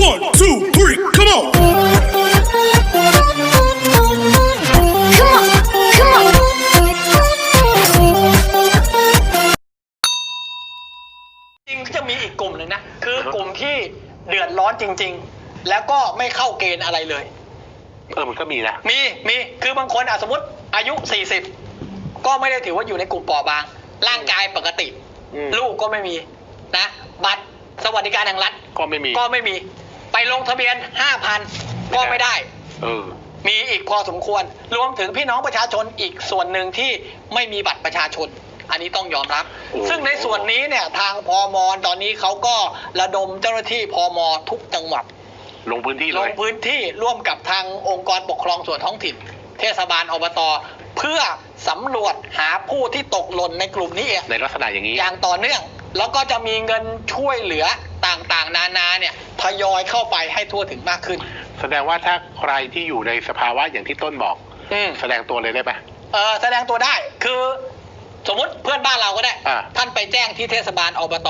One, two, three, come on! Come on, come on. จริงๆจะมีอีกกลุ่มหนึ่งนะ คือกลุ่มที่เดือดร้อนจริง ๆ แล้วก็ไม่เข้าเกณฑ์อะไรเลย เออมันก็มีนะ มีมีคือบางคนอะสมมติอายุ 40 ก็ไม่ได้ถือว่าอยู่ในกลุ่มเปราะบาง ร่างกายปกติ อืม ลูกก็ไม่มีนะ บัตรสวัสดิการแห่งรัฐก็ไม่มี ก็ไม่มี ไปลงทะเบียน 5,000 ก็ไม่ได้ เออ มีอีกพอสมควร รวมถึงพี่น้องประชาชนอีกส่วนหนึ่งที่ไม่มีบัตรประชาชน อันนี้ต้องยอมรับ โอ้ ซึ่งในส่วนนี้เนี่ยทางพมตอนนี้เขาก็ระดมเจ้าหน้าที่พมทุกจังหวัด ลงพื้นที่ลเลงย พื้นที่ร่วมกับทางองค์กรปกครองส่วนท้องถิ่น เทศบาลอบต เพื่อสำรวจหาผู้ที่ตกหล่นในกลุ่มนี้เองในลักษณะอย่างนี้ อย่างต่อเนื่อง แล้วก็จะมีเงินช่วยเหลือต่างๆ นานาเนี่ยทยอยเข้าไปให้ทั่วถึงมากขึ้น แสดงว่าถ้าใครที่อยู่ในสภาวะอย่างที่ต้นบอกอืม แสดงตัวเลยได้ไหม เออแสดงตัวได้คือสมมติเพื่อนบ้านเราก็ได้ อ่าท่านไปแจ้งที่เทศบาลอบต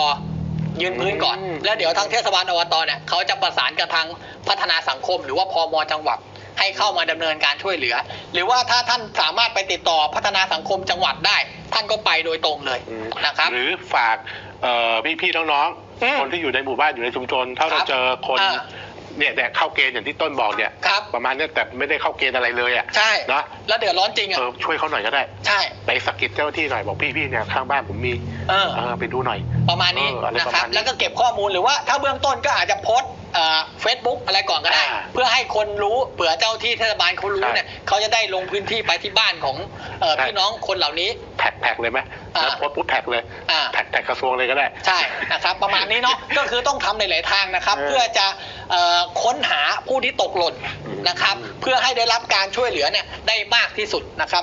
ยืนพื้นก่อน อืม แล้วเดี๋ยวทางเทศบาลอบตเนี่ยเขาจะประสานกับทางพัฒนาสังคม หรือว่าพมจังหวัดให้เข้ามาดำเนินการช่วยเหลือ หรือว่าถ้าท่านสามารถไปติดต่อพัฒนาสังคมจังหวัดได้ ท่านก็ไปโดยตรงเลยอืมนะครับ หรือฝาก เอ่อพี่ๆน้องอืมๆคนที่อยู่ในหมู่บ้านอยู่ในชุมชน ถ้าคเรารับเจอคนอ่าเนี่ยเนี่ยเข้าเกณฑ์อย่างที่ต้นบอกเนี่ย ครับ ประมาณเนี้ยแต่ไม่ได้เข้าเกณฑ์อะไรเลยอะ ใช่เนอะแล้วเดือดร้อนจริงอะ เออช่วยเขาหน่อยก็ได้ใช่ ไปสะกิดเจ้าหน้าที่หน่อยบอกพี่ๆเนี่ยข้างบ้านผมมีเออ เออไปดูหน่อย ประมาณนี้เอออะไรนะประคมารับณนี้แล้วก็เก็บข้อมูลหรือว่าถ้าเบื้องต้นก็อาจจะโพสเฟซบุ๊กอะไรก่อนก็ได้ อ่าเพื่อให้คนรู้เผื่อเจ้าที่เทศบาลเขารู้ใช่เนี่ยเขาจะได้ลงพื้นที่ไปที่บ้านของเอ่อใช่ พี่น้องคนเหล่านี้ แท็กแท็กเลยไหมอ่าแล้วโพสต์ปุ๊บแท็กเลยอ่าแท็กแท็กกระทรวงเลยก็ได้ ใช่นะครับประมาณนี้เนาะก็คือต้องทำในหลายทางนะครับเออเพื่อจะเอ่อค้นหาผู้ที่ตกหล่นนะครับอืมเพื่อให้ได้รับการช่วยเหลือเนี่ยได้มากที่สุดนะครับ